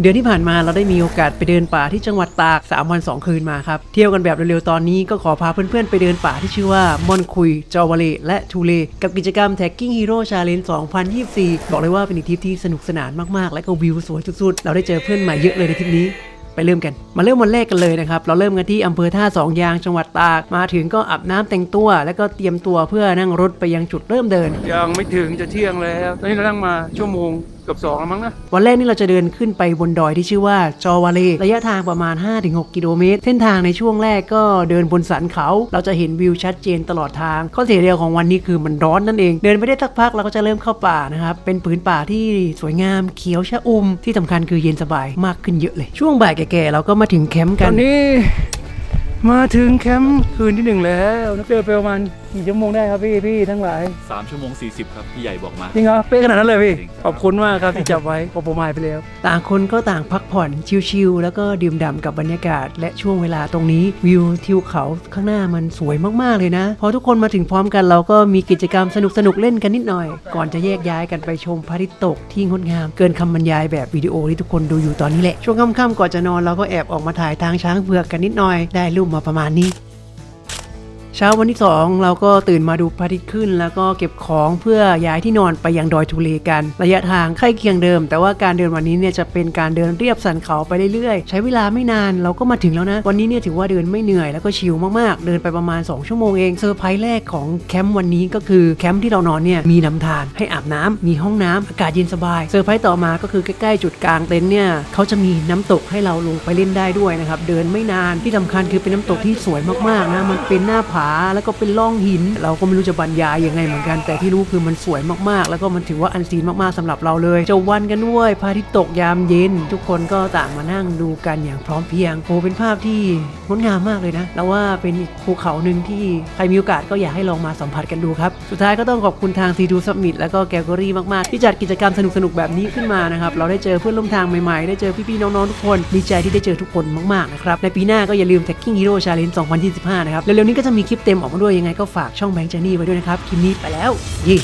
เดือนที่ผ่านมาเราได้มีโอกาสไปเดินป่าที่จังหวัดตาก 3 วัน 2 คืนมาครับ เที่ยวกันแบบเร็วๆ ตอนนี้ก็ขอพาเพื่อนๆ ไปเดินป่าที่ชื่อว่า มอนคุยจอวาเลและทูเล กับกิจกรรม Tagging Hero Challenge 2024 บอกเลยว่าเป็นอีกทริปที่สนุกสนานมากๆ และก็วิวสวยสุดๆ เราได้เจอเพื่อนใหม่เยอะเลยในทริปนี้ไปเริ่มกัน มาเริ่มวันแรกกันเลยนะครับ เราเริ่มกันที่อำเภอท่าสองยางจังหวัดตาก มาถึงก็อาบน้ำแต่งตัว แล้วก็เตรียมตัวเพื่อนั่งรถไปยังจุดเริ่มเดิน ยังไม่ถึงจะเที่ยงแล้ว ตอนนี้เรานั่งมาชั่วโมงเกือบสองแล้วมั้งนะ วันแรกนี่เราจะเดินขึ้นไปบนดอยที่ชื่อว่าจอวาเลระยะทางประมาณ 5-6 กิโลเมตร เส้นทางในช่วงแรกก็เดินบนสันเขา เราจะเห็นวิวชัดเจนตลอดทาง ข้อเสียเดียวของวันนี้คือมันร้อนนั่นเอง เดินไปได้สักพักเราก็จะเริ่มเข้าป่านะครับ เป็นผืนป่าที่สวยงามเขียวชะอุ่มที่สำคัญคือเย็นสบายมากขึ้นเยอะเลย ช่วงบ่ายแก่ๆเราก็มาถึงแคมป์ตกัอนนนี้ มาถึงแคมป์คืนที่หนึ่งแล้วนับเดินไปประมาณ กี่ชั่วโมงได้ครับพี่พี่ทั้งหลาย 3 ชั่วโมง 40 ครับพี่ใหญ่บอกมา จริงเหรอเป๊ะขนาดนั้นเลยพี่ จริงขอบคุณมากครับที่จับไว้พอผมหายไปแล้ว ต่างคนก็ต่างพักผ่อนชิลๆแล้วก็ดื่มด่ำกับบรรยากาศ และช่วงเวลาตรงนี้วิวทิวเขาข้างหน้ามันสวยมากๆเลยนะ พอทุกคนมาถึงพร้อมกันเราก็มีกิจกรรมสนุกๆเล่นกันนิดหน่อย ก่อนจะแยกย้ายกันไปชมพระอาทิตย์ตกที่งดงาม เกินคำบรรยายแบบวิดีโอที่ทุกคนดูอยู่ตอนนี้แหละช่วงค่ำๆก่อนจะนอนเราก็แอบออกมาถ่ายทางช้างเผือกกันนิดหน่อย ได้รูปมาประมาณนี้ เช้าวันที่ 2 เราก็ตื่นมาดูพระอาทิตย์ขึ้น แล้วก็เก็บของเพื่อย้ายที่นอนไปยังดอยทุเลกัน ระยะทางใกล้เคียงเดิม แต่ว่าการเดินวันนี้เนี่ยจะเป็นการเดินเรียบสันเขาไปเรื่อยๆ ใช้เวลาไม่นานเราก็มาถึงแล้วนะ วันนี้เนี่ยถือว่าเดินไม่เหนื่อยแล้วก็ชิลมากๆ เดินไปประมาณ 2 ชั่วโมงเองเซอร์ไพรส์แรกของแคมป์วันนี้ก็คือแคมป์ที่เรานอนเนี่ยมีน้ำทานให้อาบน้ำมีห้องน้ำอากาศเย็นสบายเซอร์ไพรส์ต่อมาก็คือใกล้ๆจุดกลางเต็นท์เนี่ยเขาจะมีน้ำตกให้เราลงไปเล่นได้ด้วยนะครับเดินไม่นานที่สำคัญคือเป็นน้ำตกที่สวยมากๆนะมันเป็นหน้าผาแล้วก็เป็นร่องหิน เราก็ไม่รู้จะบรรยายยังไงเหมือนกัน แต่ที่รู้คือมันสวยมากๆ แล้วก็มันถือว่าอันซีนมากๆสำหรับเราเลยจะวันกันด้วยพระอาทิตย์ตกยามเย็น ทุกคนก็ต่างมานั่งดูกันอย่างพร้อมเพรียงโอ้เป็นภาพที่งดงามมากเลยนะแล้วว่าเป็นอีกภูเขาหนึ่งที่ใครมีโอกาสก็อยากให้ลองมาสัมผัสกันดูครับสุดท้ายก็ต้องขอบคุณทางซีดูสมิธแล้วก็แกลเกอรี่มากๆที่จัดกิจกรรมสนุกๆแบบนี้ขึ้นมานะครับเราได้เจอเพื่อนร่วมทางใหม่ๆ ได้เจอพี่ๆน้องๆทุกคนดีใจที่ได้เจอทุกคนมากๆนะครับในปีหน้าก็อย่าลืม Tagging Hero Challenge 2025 นะครับเร็วๆนี้ก็จะมีคลิปเต็มออกมาด้วยยังไงก็ฝากช่องแบงค์เจนี่ไว้ด้วยนะครับ คลิปนี้ไปแล้วยี่